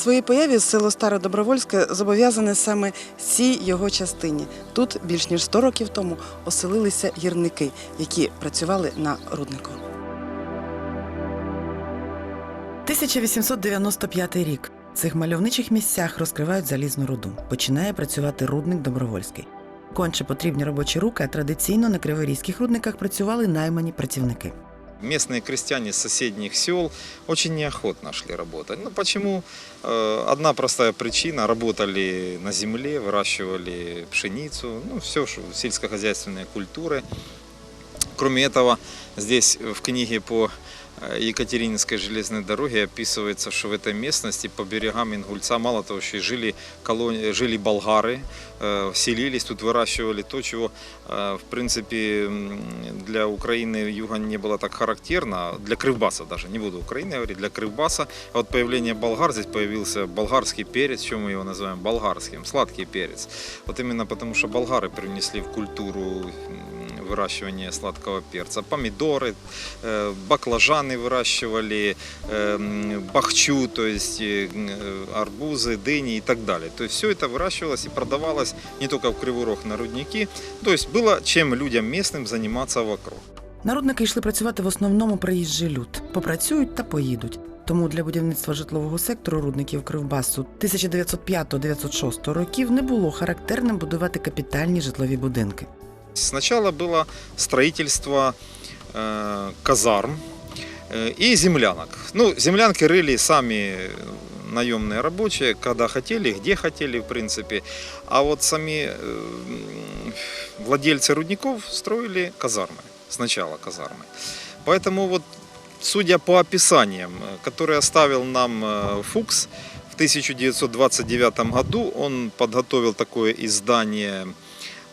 Своїй появі село Старе Добровольське зобов'язане саме цій його частині. Тут більш ніж 100 років тому оселилися гірники, які працювали на руднику. 1895 рік. В цих мальовничих місцях розкривають залізну руду. Починає працювати рудник Добровольський. Конче потрібні робочі руки, а традиційно на криворізьких рудниках працювали наймані працівники. Местные крестьяне с соседних сел очень неохотно шли работать. Ну почему? Э, Одна простая причина. Работали на земле, выращивали пшеницу, ну все сельскохозяйственные культуры. Кроме этого, здесь в книге по э, Екатерининской железной дороге описывается, что в этой местности по берегам Ингульца мало того, что и жили, колони... жили болгары, э, селились, тут выращивали то, чего э, в принципе м, для Украины юга не было так характерно, для Кривбаса даже, не буду Украины говорить, для Кривбаса. А вот появление болгар, здесь появился болгарский перец, чем мы его называем болгарским, сладкий перец. Вот именно потому, что болгары привнесли в культуру м, выращивания сладкого перца. Помидоры, э, баклажаны выращивали, э, м, бахчу, то есть э, м, э, арбузы, дыни и так далее. То есть все это выращивалось и продавалось не только в Кривой Рог на рудники. То есть было чем людям местным заниматься вокруг. На рудники йшли працювати в основному приїжджий люд. Попрацюють та поїдуть. Тому для будівництва житлового сектору рудників Кривбасу 1905-1906 років не було характерним будувати капітальні житлові будинки. Сначала было строительство э, казарм э, и землянок. Ну, землянки рыли сами наемные рабочие, когда хотели, где хотели, в принципе. А вот сами э, владельцы рудников строили казармы. Сначала казармы. Поэтому вот, судя по описаниям, э, которые оставил нам э, Фукс, в 1929 году он подготовил такое издание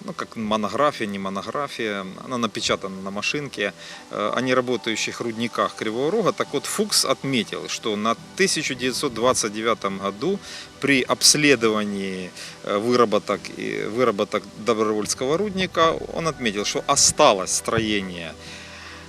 ну, как монография, не монография, она напечатана на машинке э, о неработающих рудниках Кривого Рога. Так вот, Фукс отметил, что на 1929 году при обследовании э, выработок, выработок Добровольского рудника он отметил, что осталось строение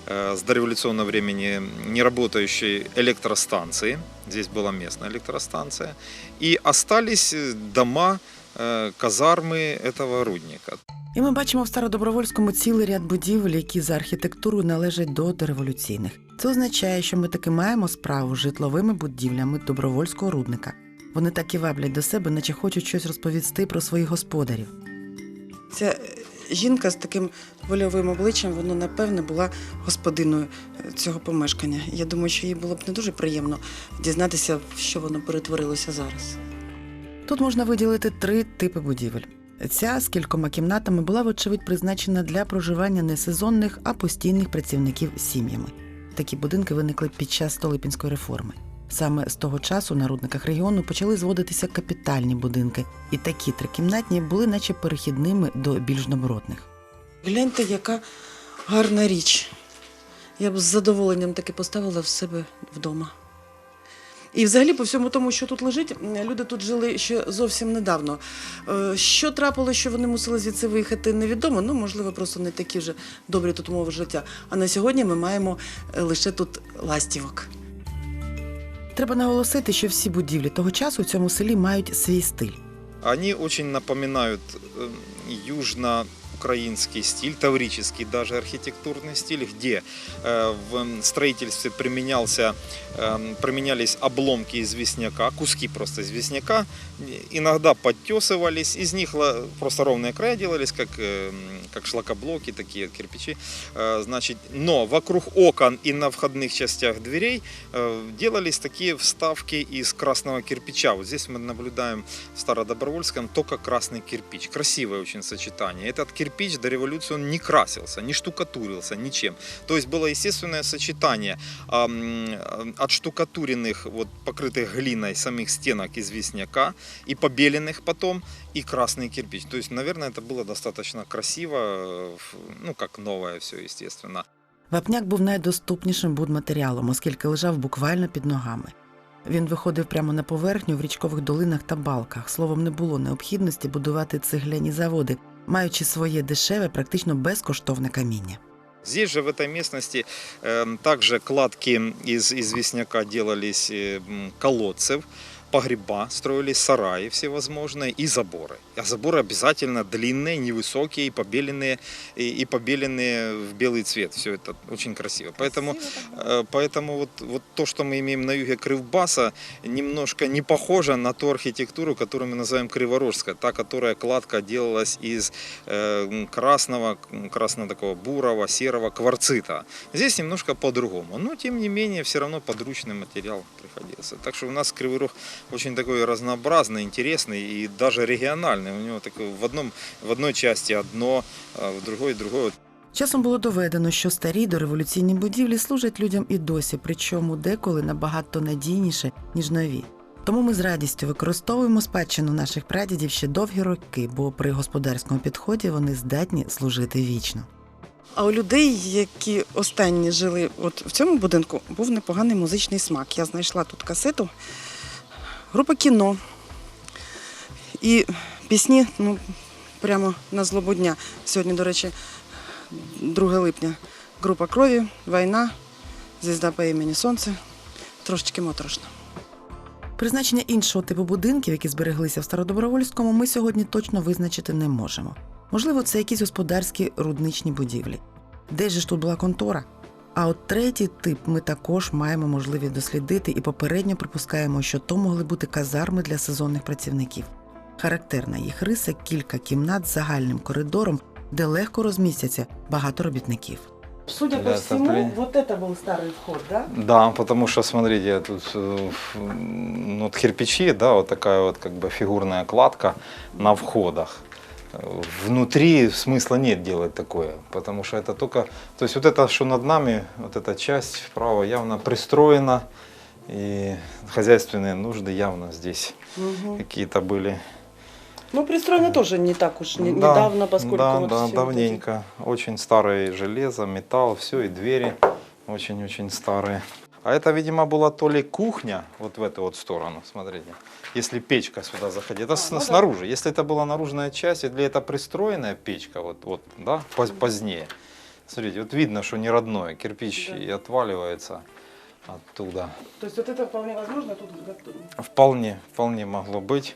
э, с дореволюционного времени неработающей электростанции. Здесь была местная электростанция. И остались дома, э, казармы этого рудника. І ми бачимо в Стародобровольському цілий ряд будівель, які за архітектурою належать до дореволюційних. Це означає, що ми таки маємо справу з житловими будівлями добровольського рудника. Вони так і ваблять до себе, наче хочуть щось розповісти про своїх господарів. Ця жінка з таким вольовим обличчям, вона напевне була господиною е, цього помешкання. Я думаю, що їй було б не дуже приємно дізнатися, в що воно перетворилося зараз. Тут можна виділити три типи будівель. Ця з кількома кімнатами була, вочевидь, призначена для проживання не сезонних, а постійних працівників сім'ями. Такі будинки виникли під час Столипінської реформи. Саме з того часу на рудниках регіону почали зводитися капітальні будинки, і такі трикімнатні були наче перехідними до більш добротних. Гляньте, яка гарна річ. Я б з задоволенням таки поставила в себе вдома. І взагалі, по всьому тому, що тут лежить, люди тут жили ще зовсім недавно. Е, Що трапило, що вони мусили звідси виїхати, невідомо. Ну, можливо, просто не такі вже добрі тут умови життя. А на сьогодні ми маємо е, лише тут ластівок. Треба наголосити, що всі будівлі того часу в цьому селі мають свій стиль. Они очень напоминают э, южно-украинский стиль, таврический даже архитектурный стиль, где э, в строительстве применялся, э, применялись обломки из известняка, куски просто известняка, иногда подтесывались, из них просто ровные края делались, как, э, как шлакоблоки, такие кирпичи. Э, Значит, но вокруг окон и на входных частях дверей делались такие вставки из красного кирпича. Вот здесь мы наблюдаем в Стародобровольском только красный кирпич. Красивое очень очень сочетание. Этот кирпич до революции он не красился, не штукатурился, ничем. То есть было естественное сочетание а, м, а, отштукатуренных, вот, покрытых глиной самих стенок из весняка и побеленных потом, и красный кирпич. То есть, наверное, это было достаточно красиво, э, в- ну, как новое все, естественно. Вапняк був найдоступнішим будматеріалом, оскільки лежав буквально під ногами. Він виходив прямо на поверхню в річкових долинах та балках. Словом, не було необхідності будувати цегляні заводи, маючи своє дешеве, практично безкоштовне каміння. Здесь же, в этой местности, э, также кладки из известняка делались э, м, колодцев, Погреба строились, сараи всевозможные и заборы. А заборы обязательно длинные, невысокие и побеленные, и, и побеленные в белый цвет. Все это очень красиво. Поэтому, э, поэтому вот, вот то, что мы имеем на юге Крывбаса, немножко не похоже на ту архитектуру, которую мы называем Криворожская, та, которая кладка делалась из э, красного, красного такого бурого, серого кварцита. Здесь немножко по-другому, но тем не менее все равно подручный материал приходился. Так что у нас Кривой Рог очень такой разнообразный, интересный и даже региональный. У него такой в, одном, в одной части одно, а в другой другое. Часом було доведено, що старі дореволюційні будівлі служать людям і досі, причому деколи набагато надійніше, ніж нові. Тому ми з радістю використовуємо спадщину наших прадідів ще довгі роки, бо при господарському підході вони здатні служити вічно. А у людей, які останні жили от в цьому будинку, був непоганий музичний смак. Я знайшла тут касету, група кіно. І пісні, ну, прямо на злобу дня. Сьогодні, до речі, 2 липня. Група крові, війна, звізда по імені Сонце. Трошечки моторошно. Призначення іншого типу будинків, які збереглися в Стародобровольському, ми сьогодні точно визначити не можемо. Можливо, це якісь господарські рудничні будівлі. Де ж тут була контора? А от третій тип ми також маємо можливість дослідити і попередньо припускаємо, що то могли бути казарми для сезонних працівників. Характерна їх риса кілька кімнат з загальним коридором, де легко розмістяться багато робітників. Судя по всему, вот это был старый вход, да? Да, потому что, смотрите, тут э, ф- м, вот кирпичи, да, вот такая вот как бы фигурная кладка на входах. Э, Внутри смысла нет делать такое, потому что это только... То есть вот это, что над нами, вот эта часть вправо явно пристроена, и хозяйственные нужды явно здесь Угу. какие-то были. Ну, пристроено тоже не так уж не- Да, недавно, поскольку да, вот да, всё вот эти- давненько. Очень старое железо, металл, все, и двери очень-очень старые. А это, видимо, была то ли кухня, вот в эту вот сторону, смотрите. Если печка сюда заходит, это с- ну да. снаружи. Если это была наружная часть, или это пристроенная печка, вот, вот да, поз- позднее. Смотрите, вот видно, что не родное, кирпич Да. и отваливается оттуда. То есть вот это вполне возможно тут. Вполне, вполне могло быть.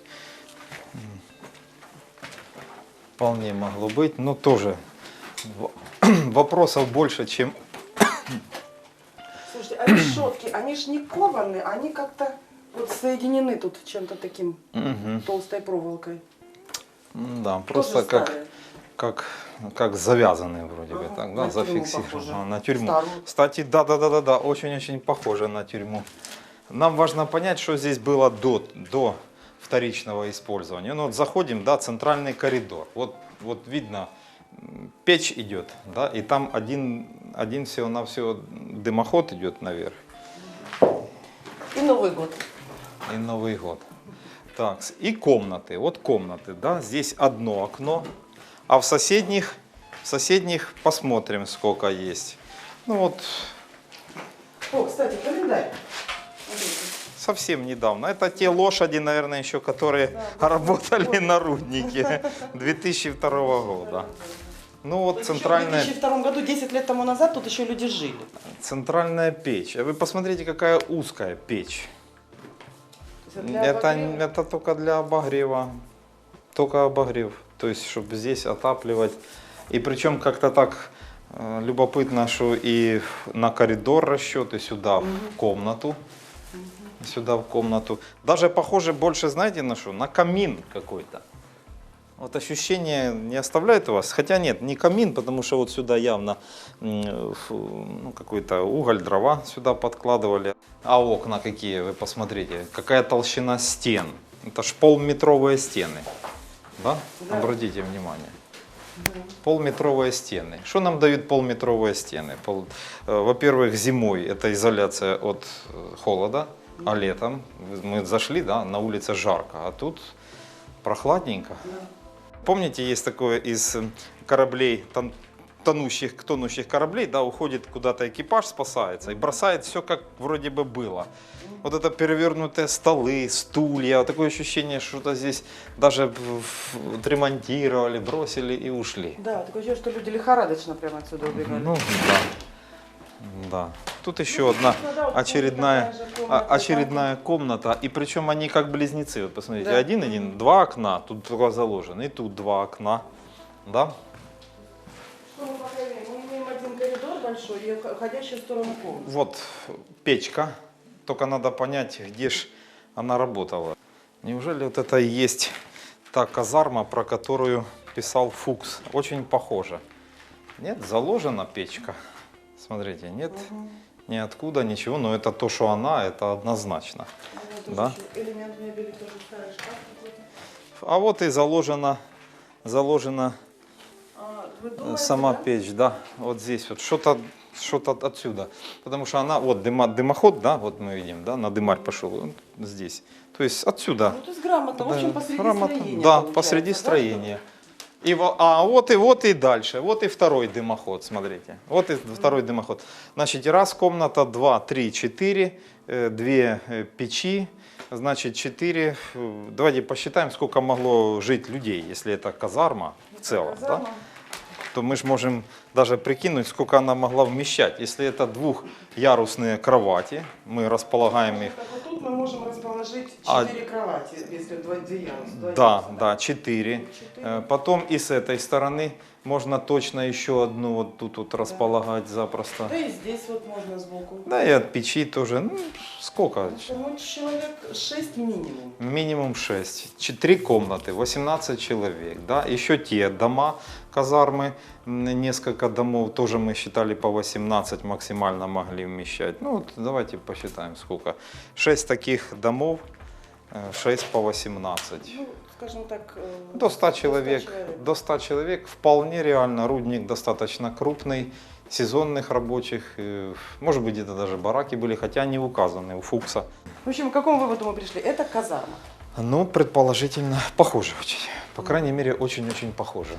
Вполне могло быть, но тоже вопросов больше, чем... Слушайте, а решетки, они ж не кованы, они как-то вот соединены тут чем-то таким Мгм. толстой проволокой. Да, просто Тоже как, старые. как, как завязанные вроде бы, Ага, так, на да. Ага, На тюрьму. Старую. Кстати, да, да, да, да, да, очень-очень похоже на тюрьму. Нам важно понять, что здесь было до, до вторичного использования. Ну вот заходим, да, центральный коридор. Вот, вот видно, печь идет, да, и там один, один всего-навсего дымоход идет наверх. И Новый год. И Новый год. Так, и комнаты. Вот комнаты, да, здесь одно окно, а в соседних, в соседних посмотрим, сколько есть. Ну вот, О, кстати, календарь. Совсем недавно. Это те лошади, наверное, еще, которые работали на руднике 2002 года. Ну вот В центральная, 2002 году, 10 лет тому назад, тут еще люди жили. центральная печь. А Вы посмотрите, какая узкая печь. То есть для Это, обогрева. это только для обогрева. Только обогрев. То есть, чтобы здесь отапливать. И причем как-то так э, любопытно, что и на коридор расчеты сюда, в комнату. Сюда в комнату. Даже похоже больше, знаете, на что? На камин какой-то. Вот ощущение не оставляет у вас? Хотя нет, не камин, потому что вот сюда явно ну, какой-то уголь, дрова сюда подкладывали. А окна какие, вы посмотрите, какая толщина стен. Это ж полметровые стены. да? Да. Обратите внимание. Полметровые стены. Что нам дают полметровые стены? Пол- э, Во-первых, зимой это изоляция от э, холода, а летом мы зашли, да, на улице жарко, а тут прохладненько. Помните, есть такое из э, кораблей, тон- тонущих, к тонущих кораблей, да, уходит куда-то экипаж, спасается и бросает все, как вроде бы было. Вот это перевернутые столы, стулья, вот такое ощущение, что что-то здесь даже в- в- отремонтировали, бросили и ушли. Да, такое ощущение, что люди лихорадочно прямо отсюда убегали. Ну, да. Да. Тут еще одна очередная, а- очередная комната. И причем они как близнецы. Вот посмотрите, Да. один-один, два окна, тут только заложено, и тут два окна. Да? Что мы пока имеем? Мы имеем один коридор большой и ходящую в сторону комнаты. Вот печка. Только надо понять, где ж она работала. Неужели вот это и есть та казарма, про которую писал Фукс? Очень похоже. Нет, заложена печка. Смотрите, нет ниоткуда ничего, но это то, что она, это однозначно. Да. Элемент мебели тоже старый шкаф какой-то. А вот и заложена, заложена А, э, думаете, сама да? печь, да, вот здесь вот что-то что-то отсюда, потому что она вот дыма, дымоход, да, вот мы видим, да, на дымарь пошел он здесь, то есть отсюда. Ну, то есть грамотно, в общем, Да, посреди грамотно. строения. Да, посреди да, строения. И, во- а вот и вот и дальше, вот и второй дымоход, смотрите, вот и второй дымоход. Значит, раз комната, два, три, четыре, э, две э, печи, значит, четыре. э, Давайте посчитаем, сколько могло жить людей, если это казарма в целом, да? Казарма. то мы же можем даже прикинуть, сколько она могла вмещать. Если это двухъярусные кровати, мы располагаем их Так вот тут мы можем расположить А- 4 кровати, если два, две ярусы. два Да, яруса, да, 4. Четыре. Потом и с этой стороны можно точно еще одну вот тут вот располагать запросто. Да и здесь вот можно сбоку. Да и от печи тоже. Ну, сколько? Ну, человек 6 минимум. Минимум 6. Три комнаты, 18 человек. Да? Еще те дома, казармы, м, несколько домов, тоже мы считали по 18 максимально могли вмещать. Ну вот давайте посчитаем сколько. 6 таких домов, 6 по 18. Ну, скажем так... э, До 100 человек, человек. до 100 человек вполне реально. Рудник достаточно крупный, сезонных рабочих, э, может быть где-то даже бараки были, хотя не указаны у Фукса. В общем, к какому выводу мы пришли? Это казарма. Ну, предположительно, похоже очень. По крайней мере, очень-очень похоже.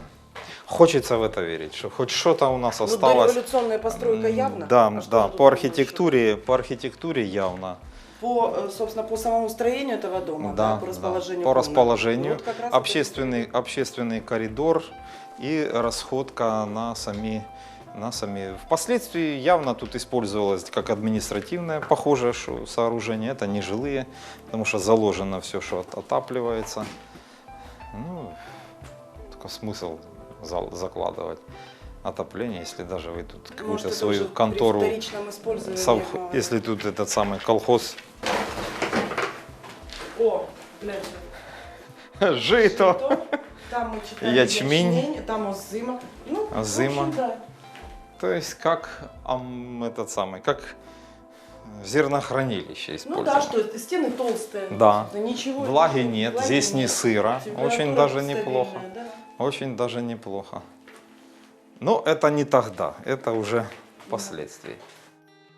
Хочется в это верить, что хоть что-то у нас Ну, осталось. дореволюционная постройка М, явно. Да, А да, по архитектуре, по архитектуре явно. По, э, собственно, по самому строению этого дома, Да, да, по да. расположению. По комнат. расположению, Вот как раз общественный, общественный коридор и расходка на сами, на сами. Впоследствии явно тут использовалось как административное, похоже, что сооружение. Это не жилые, потому что заложено все, что от- отапливается. Ну, только смысл закладывать отопление, если даже вы тут какую-то это свою контору, вторичном использовании, сов- а, если тут этот самый колхоз Жито. То, Там мы читаем Ячмень. там озима. Ну, Озима. общем, да. То есть как ам, этот самый, как зернохранилище Ну использовано. да, что это, стены толстые. Да. Ничего. Влаги нет, влаги здесь не нет. сыро, Температура очень даже неплохо. да. Очень даже неплохо. Но это не тогда, это уже впоследствии.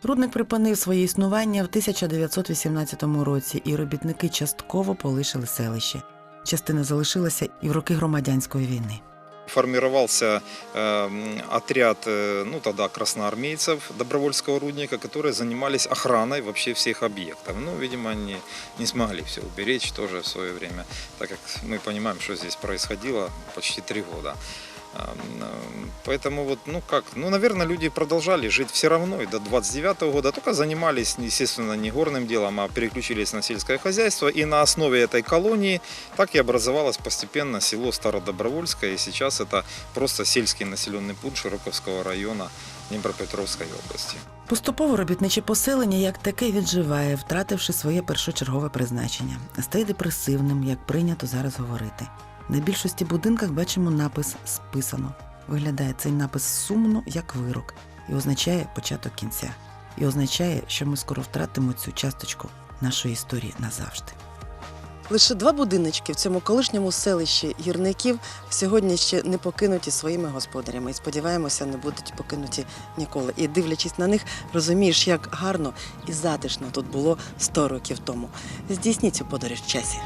Рудник припинив своє існування в 1918 році, і робітники частково полишили селище. Частина залишилася і в роки громадянської війни. Формировался э, м, отряд, э, ну тогда красноармейцев добровольского рудника, которые занимались охраной вообще всех объектов. Ну, видимо, они не смогли все уберечь тоже в свое время, так как мы понимаем, что здесь происходило почти три года. Эм, э, Поэтому вот, ну как, ну, наверное, люди продолжали жить все равно и до 29 года, только занимались, естественно, не горным делом, а переключились на сельское хозяйство. И на основе этой колонии так и образовалось постепенно село Стародобровольское, и сейчас это просто сельский населенный пункт Широковского района Днепропетровской области. Поступово робітниче поселення як таке відживає, втративши своє першочергове призначення, стає депресивним, як прийнято зараз говорити. На більшості будинках бачимо напис Списано. Виглядає цей напис сумно, як вирок, і означає початок кінця. І означає, що ми скоро втратимо цю часточку нашої історії назавжди. Лише два будиночки в цьому колишньому селищі гірників сьогодні ще не покинуті своїми господарями. І сподіваємося, не будуть покинуті ніколи. І дивлячись на них, розумієш, як гарно і затишно тут було 100 років тому. Здійсніть цю подорож в часі.